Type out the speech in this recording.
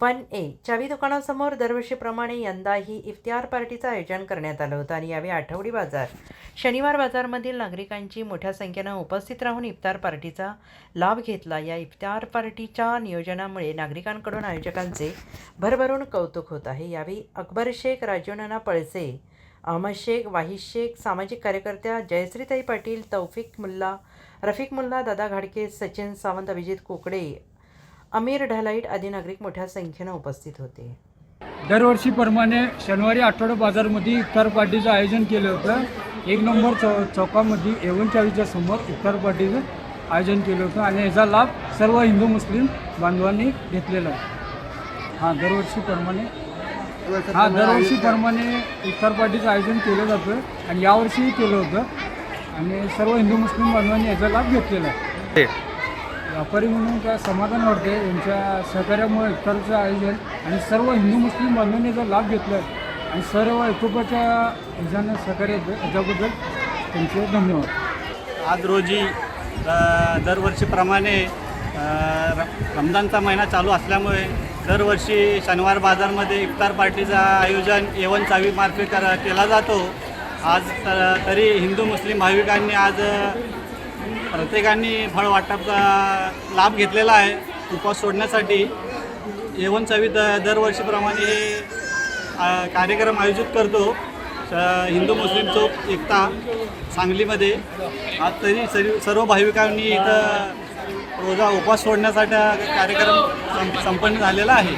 One ए चावी दुकानासमोर दरवर्षीप्रमाणे यंदाही इफ्तार पार्टीचं आयोजन करण्यात आलं होतं आणि यावेळी आठवडी बाजार. शनिवार बाजारमधील नागरिकांची मोठ्या संख्येनं उपस्थित राहून इफ्तार पार्टीचा लाभ घेतला. या इफ्तार पार्टीच्या नियोजनामुळे नागरिकांकडून आयोजकांचे भरभरून कौतुक होत आहे. यावेळी अकबर शेख राजीवनाना पळसे अहमद शेख वाहिद शेख सामाजिक कार्यकर्त्या जयश्रीताई पाटील तौफिक मुल्ला रफिक मुल्ला दादा घाडके सचिन सावंत अभिजित कोकडे अमीर ढलाईट आदी नागरिक मोठ्या संख्येनं उपस्थित होते. दरवर्षीप्रमाणे शनिवारी आठवडा बाजारमध्ये इफ्तार पार्टीचं आयोजन केलं होतं. एक नंबर चौ चौकामध्ये एवन समोर इफ्तार पार्टीचं आयोजन केलं होतं आणि याचा लाभ सर्व हिंदू मुस्लिम बांधवांनी घेतलेला आहे. हां दरवर्षीप्रमाणे हां दरवर्षीप्रमाणे इफ्तार पार्टीचं आयोजन केलं जातं आणि यावर्षीही केलं होतं. आणि सर्व हिंदू मुस्लिम बांधवांनी याचा लाभ घेतलेला आहे. व्यापारी म्हणून काय समाधान वाटते यांच्या सहकार्यामुळे इफ्तारचं आयोजन आणि सर्व हिंदू मुस्लिम बांधवांनी जर लाभ घेतला आणि सर्व एकोपाच्या ह्याच्यानं सहकार्य याच्याबद्दल त्यांचे धन्यवाद. आज रोजी दरवर्षीप्रमाणे रमजानचा महिना चालू असल्यामुळे दरवर्षी शनिवार बाजारमध्ये इफ्तार पार्टीचं आयोजन एवन चावीमार्फे कर केला जातो. आज तरी हिंदू मुस्लिम भाविकांनी आज प्रत्येकाने फळ वाटपचा लाभ घेतलेला आहे उपवास सोडण्यासाठी. येवन चवी द दरवर्षीप्रमाणे हे कार्यक्रम आयोजित करतो. हिंदू मुस्लिम चौक एकता सांगलीमध्ये. आज तरी सर्व सर्व भाविकांनी इथं रोजा उपवास सोडण्यासाठी कार्यक्रम संपन्न झालेला आहे.